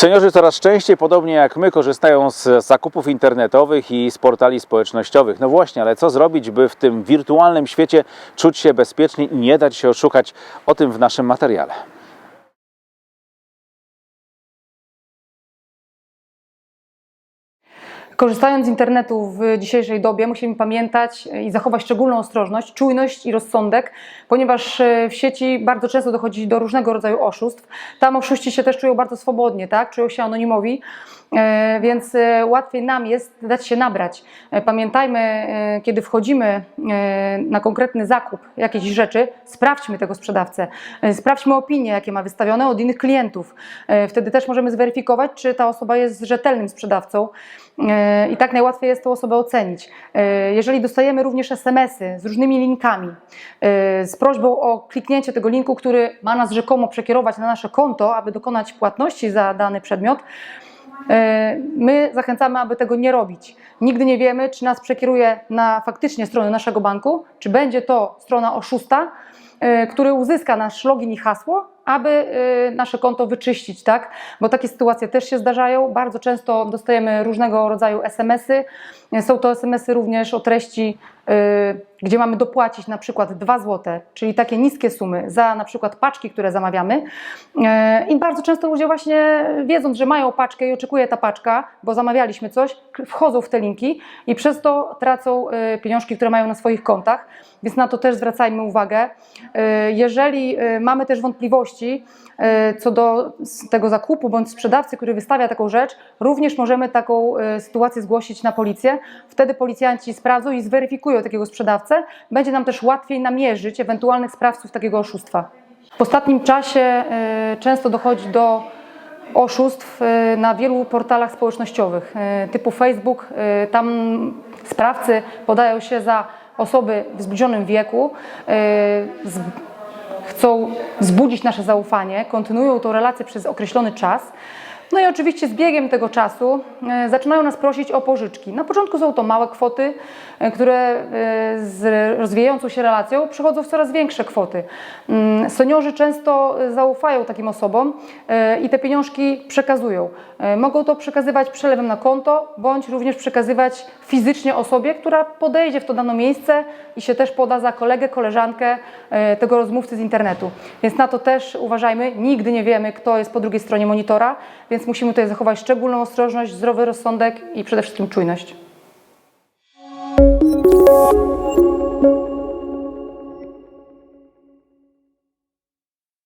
Seniorzy coraz częściej, podobnie jak my, korzystają z zakupów internetowych i z portali społecznościowych. No właśnie, ale co zrobić, by w tym wirtualnym świecie czuć się bezpiecznie i nie dać się oszukać? O tym w naszym materiale. Korzystając z internetu w dzisiejszej dobie, musimy pamiętać i zachować szczególną ostrożność, czujność i rozsądek, ponieważ e, w sieci bardzo często dochodzi do różnego rodzaju oszustw. Tam oszuści się też czują bardzo swobodnie, tak? czują się anonimowi, e, więc e, łatwiej nam jest dać się nabrać. E, Pamiętajmy, e, kiedy wchodzimy e, na konkretny zakup jakiejś rzeczy, sprawdźmy tego sprzedawcę, E, sprawdźmy opinie, jakie ma wystawione od innych klientów. E, Wtedy też możemy zweryfikować, czy ta osoba jest rzetelnym sprzedawcą. E, I tak najłatwiej jest tę osobę ocenić. E, Jeżeli dostajemy również SMS-y z różnymi linkami, e, z prośbą o kliknięcie tego linku, który ma nas rzekomo przekierować na nasze konto, aby dokonać płatności za dany przedmiot, my zachęcamy, aby tego nie robić. Nigdy nie wiemy, czy nas przekieruje na faktycznie stronę naszego banku, czy będzie to strona oszusta, który uzyska nasz login i hasło, aby e, nasze konto wyczyścić, tak? Bo takie sytuacje też się zdarzają. Bardzo często dostajemy różnego rodzaju SMS-y. Są to SMS-y również o treści, e, gdzie mamy dopłacić na przykład 2 zł, czyli takie niskie sumy za na przykład paczki, które zamawiamy. E, I bardzo często ludzie właśnie wiedząc, że mają paczkę i oczekuje ta paczka, bo zamawialiśmy coś, wchodzą w te linki i przez to tracą pieniążki, które mają na swoich kontach, więc na to też zwracajmy uwagę. Jeżeli mamy też wątpliwości e, co do tego zakupu bądź sprzedawcy, który wystawia taką rzecz, również możemy taką e, sytuację zgłosić na policję. Wtedy policjanci sprawdzą i zweryfikują takiego sprzedawcę. Będzie nam też łatwiej namierzyć ewentualnych sprawców takiego oszustwa. W ostatnim czasie e, często dochodzi do oszustw na wielu portalach społecznościowych typu Facebook. Tam sprawcy podają się za osoby w zbliżonym wieku, chcą wzbudzić nasze zaufanie, kontynuują tą relację przez określony czas. No i oczywiście z biegiem tego czasu e, zaczynają nas prosić o pożyczki. Na początku są to małe kwoty, e, które e, z rozwijającą się relacją przechodzą w coraz większe kwoty. Mm, Seniorzy często zaufają takim osobom i te pieniążki przekazują. Mogą to przekazywać przelewem na konto, bądź również przekazywać fizycznie osobie, która podejdzie w to dane miejsce i się też poda za kolegę, koleżankę tego rozmówcy z internetu. Więc na to też uważajmy. Nigdy nie wiemy, kto jest po drugiej stronie monitora, więc musimy tutaj zachować szczególną ostrożność, zdrowy rozsądek i przede wszystkim czujność.